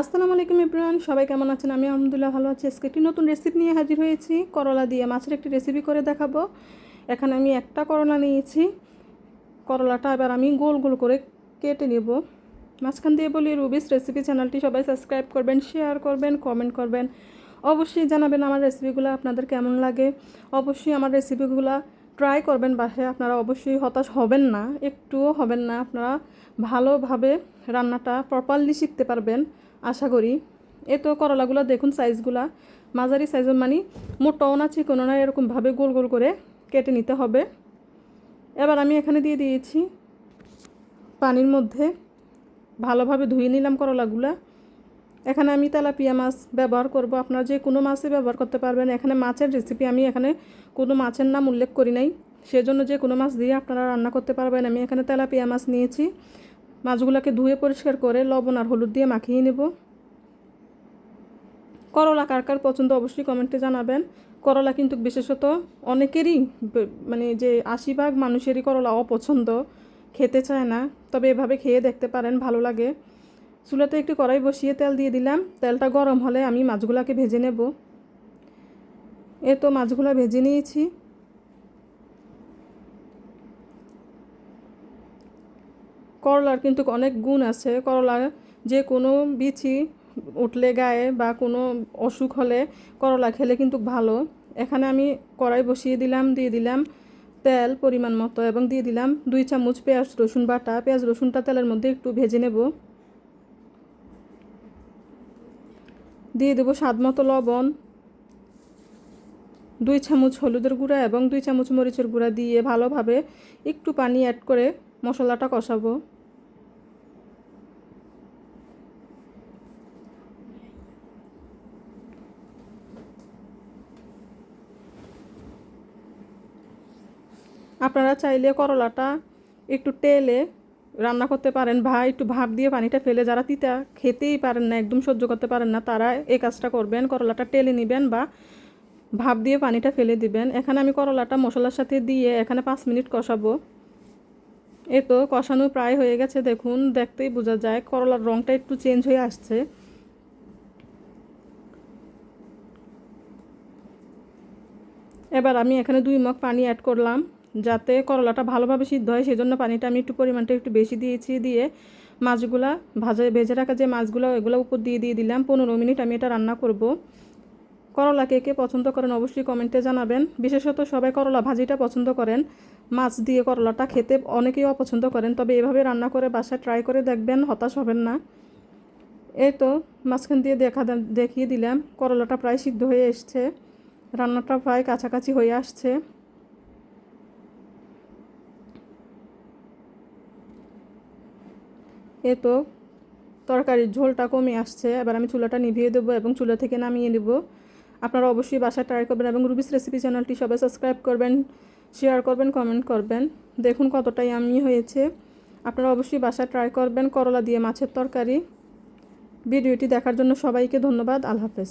আসসালামু আলাইকুম ইব্রান সবাই কেমন আছেন? আমি আলহামদুলিল্লাহ ভালো আছি। আজকে একটি নতুন রেসিপি নিয়ে হাজির হয়েছি, করলা দিয়ে মাছের একটি রেসিপি করে দেখাবো। এখানে আমি একটা করলা নিয়েছি। করলাটা এবার আমি গোল গোল করে কেটে নেব। মাঝখান দিয়ে বলি রুবিস রেসিপি চ্যানেলটি সবাই সাবস্ক্রাইব করবেন শেয়ার করবেন কমেন্ট করবেন। অবশ্যই জানাবেন আমার রেসিপিগুলো আপনাদের কেমন লাগে। অবশ্যই আমার রেসিপিগুলো ট্রাই করবেন বাসায়। আপনারা অবশ্যই হতাশ হবেন না, একটুও হবেন না। আপনারা ভালোভাবে রান্নাটা প্রপারলি শিখতে পারবেন। আশা করি। এ তো করলাগুলো, দেখুন সাইজগুলা মাঝারি সাইজের মানে মোটাও না, চিকনও না, এরকমভাবে গোল গোল করে কেটে নিতে হবে। এবার আমি এখানে দিয়ে দিয়েছি পানির মধ্যে। ভালোভাবে ধুয়ে নিলাম করলাগুলা। এখানে আমি তেলাপিয়া মাছ ব্যবহার করব। আপনারা যে কোনো মাছই ব্যবহার করতে পারবেন। এখানে মাছের রেসিপি আমি এখানে কোনো মাছের নাম উল্লেখ করি নাই। সেজন্য যে কোনো মাছ দিয়ে আপনারা রান্না করতে পারবেন। আমি এখানে তেলাপিয়া মাছ নিয়েছি। মাছগুলোকে ধুয়ে পরিষ্কার করে লবণ আর হলুদ দিয়ে মাখিয়ে নেব। করলা কার কার পছন্দ অবশ্যই কমেন্টে জানাবেন। করলা কিন্তু বিশেষত অনেকেরই মানে যে আশি ভাগ মানুষেরই করলা অপছন্দ, খেতে চায় না, তবে এভাবে খেয়ে দেখতে পারেন, ভালো লাগে। চুলাতে একটু কড়াই বসিয়ে তেল দিয়ে দিলাম। তেলটা গরম হলে আমি মাছগুলোকে ভেজে নেব। এ তো মাছগুলো ভেজে নিয়েছি। করলার কিন্তু অনেক গুণ আছে। করলা যে কোনো বিচি উঠলে গায়ে বা কোনো অসুখ হলে করলা খেলে কিন্তু ভালো। এখানে আমি কড়াই বসিয়ে দিলাম, দিয়ে দিলাম তেল পরিমাণ মতো এবং দিয়ে দিলাম দুই চামচ পেঁয়াজ, রসুন বাটা। পেঁয়াজ, রসুনটা তেলের মধ্যে একটু ভেজে নেব। দিয়ে দেবো স্বাদ মতো লবণ। দুই চামচ হলুদের গুঁড়া এবং দুই চামচ মরিচের গুঁড়া দিয়ে ভালোভাবে একটু পানি অ্যাড করে মশলাটা কষাবো। আপনারা চাইলে করলাটা একটু তেলে রান্না করতে পারেন বা একটু ভাপ দিয়ে পানিটা ফেলে যারা তিতা খেতেই পারেন না, একদম সহ্য করতে পারেন না, তারা এই কাজটা করবেন, করলাটা টেলে নেবেন বা ভাপ দিয়ে পানিটা ফেলে দিবেন। এখানে আমি করলাটা মশলার সাথে দিয়ে এখানে পাঁচ মিনিট কষাবো। এ তো কষানো প্রায় হয়ে গেছে, দেখুন, দেখতেই বোঝা যায় করলার রঙটা একটু চেঞ্জ হয়ে আসছে। এবার আমি এখানে দুই মগ পানি অ্যাড করলাম। যাতে করলাটা ভালোভাবে সিদ্ধ হয় সেই জন্য পানিটা আমি একটু পরিমাণটা একটু বেশি দিয়েছি, দিয়ে মাছগুলা ভাজা, ভেজে রাখা যে মাছগুলো এগুলো উপর দিয়ে দিয়ে দিলাম। পনেরো মিনিট আমি এটা রান্না করব। করলা কে কে পছন্দ করেন অবশ্যই কমেন্টে জানাবেন। বিশেষত সবাই করলা ভাজিটা পছন্দ করেন। মাছ দিয়ে করলাটা খেতে অনেকেই অপছন্দ করেন, তবে এভাবে রান্না করে বাসায় ট্রাই করে দেখবেন, হতাশ হবেন না। এই তো মাঝখান দিয়ে দেখা দেখিয়ে দিলাম। করলাটা প্রায় সিদ্ধ হয়ে এসছে। রান্নাটা প্রায় কাছাকাছি হয়ে আসছে। এ তো তরকারির ঝোলটা কমে আসছে, এবার আমি চুলাটা নিভিয়ে দেবো এবং চুলা থেকে নামিয়ে নেব। আপনারা অবশ্যই বাসায় ট্রাই করবেন এবং রুবিস রেসিপি চ্যানেলটি সবাই সাবস্ক্রাইব করবেন শেয়ার করবেন কমেন্ট করবেন। দেখুন কতটাই আমি হয়েছে। আপনারা অবশ্যই বাসায় ট্রাই করবেন করলা দিয়ে মাছের তরকারি। ভিডিওটি দেখার জন্য সবাইকে ধন্যবাদ, আল্লাহ হাফেজ।